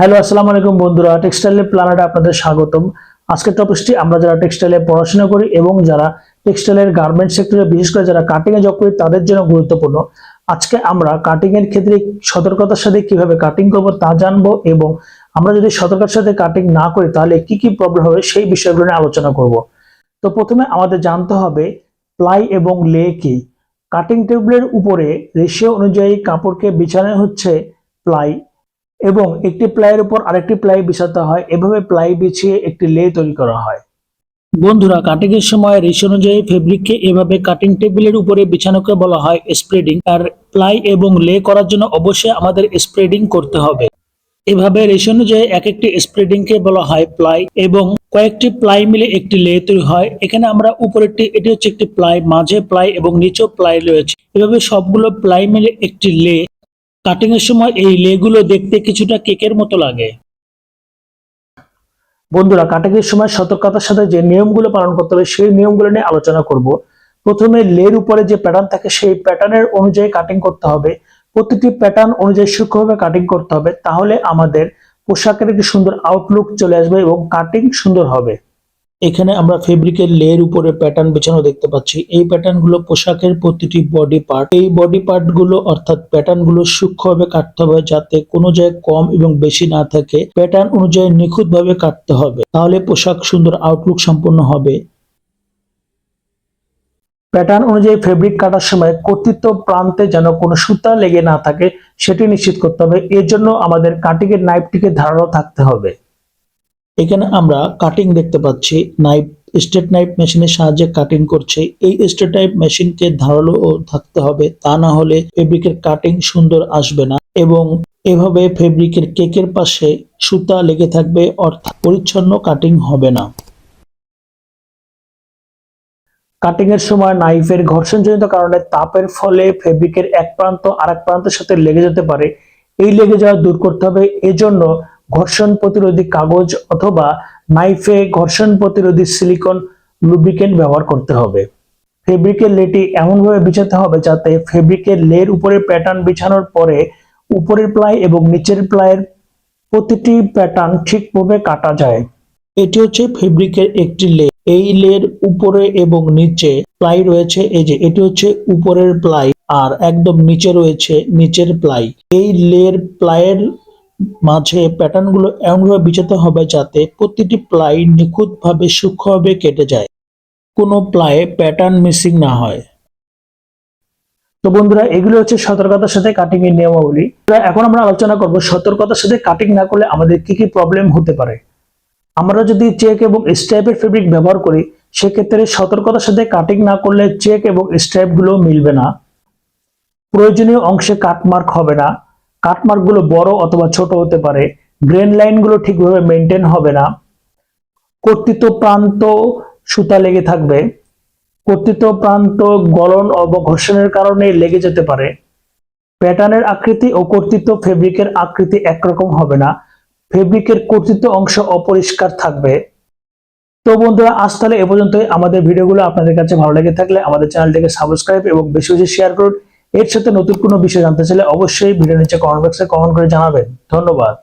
Hello, আসসালামু আলাইকুম বন্ধুরা। টেক্সটাইলের প্ল্যানেটে আপনাদের স্বাগতম। আজকের টপিকটি আমরা যারা টেক্সটাইলে পড়াশোনা করি এবং যারা টেক্সটাইলের গার্মেন্ট সেক্টরে বিশেষ করে যারা কাটিং এ জব করি, তাদের জন্য গুরুত্বপূর্ণ। আজকে আমরা কাটিং এর ক্ষেত্রে সতর্কতার সাথে কীভাবে কাটিং করব তা জানব এবং আমরা যদি সতর্কতার সাথে কাটিং না করি, তাহলে কি কি প্রবলেম হবে সেই বিষয়গুলো নিয়ে আলোচনা করব। তো প্রথমে আমাদের জানতে হবে প্লাই এবং লে কি। কাটিং টেবিলের উপরে রেশিও অনুযায়ী কাপড়কে বিছানো হচ্ছে প্লাই এবং একটি প্লাইয়ের উপর আরেকটি প্লাই বিছাতে হয়। এভাবে প্লাই বিছিয়ে একটি লে তৈরি করা হয়। বন্ধুরা কাটিং এর সময় রেশ অনুযায়ী ফেব্রিককে এভাবে কাটিং টেবিলের উপরে বিছানোকে বলা হয় স্প্রেডিং আর প্লাই এবং লে করার জন্য অবশ্যই আমাদের স্প্রেডিং করতে হবে। এভাবে রেশ অনুযায়ী এক একটি স্প্রেডিংকে বলা হয় প্লাই এবং কয়েকটি প্লাই মিলে একটি লে তৈরি হয়। এখানে আমরা উপরেরটি, এটি হচ্ছে একটি প্লাই, মাঝে প্লাই এবং নিচেও প্লাই রয়েছে। এভাবে সবগুলো প্লাই মিলে একটি লে কাটিং এর সময় এই লেগুলো দেখতে কিছুটা কেকের মতো লাগে। বন্ধুরা কাটিং এর সময় সতর্কতার সাথে যে নিয়মগুলো পালন করতে হবে, সেই নিয়মগুলো নিয়ে আলোচনা করব। প্রথমে লের উপরে যে প্যাটার্ন থাকে, সেই প্যাটার্নের অনুযায়ী কাটিং করতে হবে। প্রতিটি প্যাটার্ন অনুযায়ী সূক্ষ্মভাবে কাটিং করতে হবে, তাহলে আমাদের পোশাকের একটি সুন্দর আউটলুক চলে আসবে এবং কাটিং সুন্দর হবে। এখানে আমরা ফেব্রিকের লেয়ের উপরে প্যাটার্ন বিছানো দেখতে পাচ্ছি। এই প্যাটার্নগুলো পোশাকের প্রতিটি বডি পার্ট এই বডি পার্টগুলো অর্থাৎ প্যাটার্নগুলো সূক্ষ্মভাবে কাটতে হবে যাতে কোনো জায়গায় কম এবং বেশি না থাকে। প্যাটার্ন অনুযায়ী নিখুঁত ভাবে কাটতে হবে, তাহলে পোশাক সুন্দর আউটলুক সম্পন্ন হবে। প্যাটার্ন অনুযায়ী ফেব্রিক কাটার সময় কর্তৃত্ব প্রান্তে যেন কোনো সুতা লেগে না থাকে, সেটি নিশ্চিত করতে হবে। এর জন্য আমাদের কাটিং এর নাইফটিকে ধারালো থাকতে হবে। এখানে আমরা কাটিং দেখতে পাচ্ছি। নাইফ স্টেট নাইফ মেশিনের সাহায্যে কাটিং করছে। এই স্টেট নাইফ মেশিনকে ধারালো থাকতে হবে, তা না হলে ফেব্রিকের কাটিং সুন্দর আসবে না এবং এভাবে ফেব্রিকের কেকের পাশে সুতা লেগে থাকবে, অর্থাৎ পরিচ্ছন্ন কাটিং হবে না। কাটিং এর সময় নাইফের ঘর্ষণজনিত কারণে তাপের ফলে ফেব্রিকের এক প্রান্ত আরেক প্রান্তের সাথে লেগে যেতে পারে। এই লেগে যাওয়া দূর করতে হবে। এজন্য ঘর্ষণ প্রতিরোধী কাগজ অথবা নাইফে ঘর্ষণ প্রতিরোধী সিলিকন লুব্রিকেন্ট ব্যবহার করতে হবে। ফেব্রিকের লেটি এমনভাবে বিছাতে হবে যাতে ফেব্রিকের লের উপরে প্যাটার্ন বিছানোর পরে উপরের প্লাই এবং নিচের প্লাইয়ের প্রতিটি প্যাটার্ন ঠিকভাবে কাটা যায়। এটি হচ্ছে ফেব্রিকের একটি লে। এই লের উপরে এবং নিচে প্লাই রয়েছে। এই যে, এটি হচ্ছে উপরের প্লাই আর একদম নিচে রয়েছে নিচের প্লাই। এই লের প্লাইয়ের মাঝে প্যাটার্নগুলো এমনভাবে বিছাতে হবে যাতে প্রতিটি প্লাই নিখুঁতভাবে সূক্ষ্মভাবে কেটে যায়। কোনো প্লায়ে প্যাটার্ন মিসিং না হয়। তো বন্ধুরা, এগুলো হচ্ছে সতর্কতার সাথে কাটিং এর নিয়মাবলী। এখন আমরা আলোচনা করব সতর্কতার সাথে কাটিং না করলে আমাদের কি কি প্রবলেম হতে পারে। আমরা যদি চেক এবং স্ট্রাইপের ফেব্রিক ব্যবহার করি, সেক্ষেত্রে সতর্কতার সাথে কাটিং না করলে চেক এবং স্ট্রাইপগুলো মিলবে না। প্রয়োজনীয় অংশে কাটমার্ক হবে না। কাটমার্কগুলো বড় অথবা ছোট হতে পারে গ্রেন লাইনগুলো ঠিকভাবে মেনটেন হবে না কর্তৃত্ব প্রান্ত সুতা লেগে থাকবে কর্তৃত্ব প্রান্ত গলন ও ঘর্ষণের কারণে লেগে যেতে পারে প্যাটার্নের আকৃতি ও কর্তৃত্ব ফেব্রিকের আকৃতি একরকম হবে না ফেব্রিকের কর্তৃত্ব অংশ অপরিষ্কার থাকবে। তো বন্ধুরা, আজ তাহলে এ পর্যন্তই। আমাদের ভিডিওগুলো আপনাদের কাছে ভালো লেগে থাকলে আমাদের চ্যানেলটিকে সাবস্ক্রাইব এবং বেশি বেশি শেয়ার করুন। এর সাথে নতুন কোনো বিষয় জানতে চাইলে অবশ্যই ভিডিও নিচে কমেন্ট বক্সে কমেন্ট করে জানাবেন। ধন্যবাদ।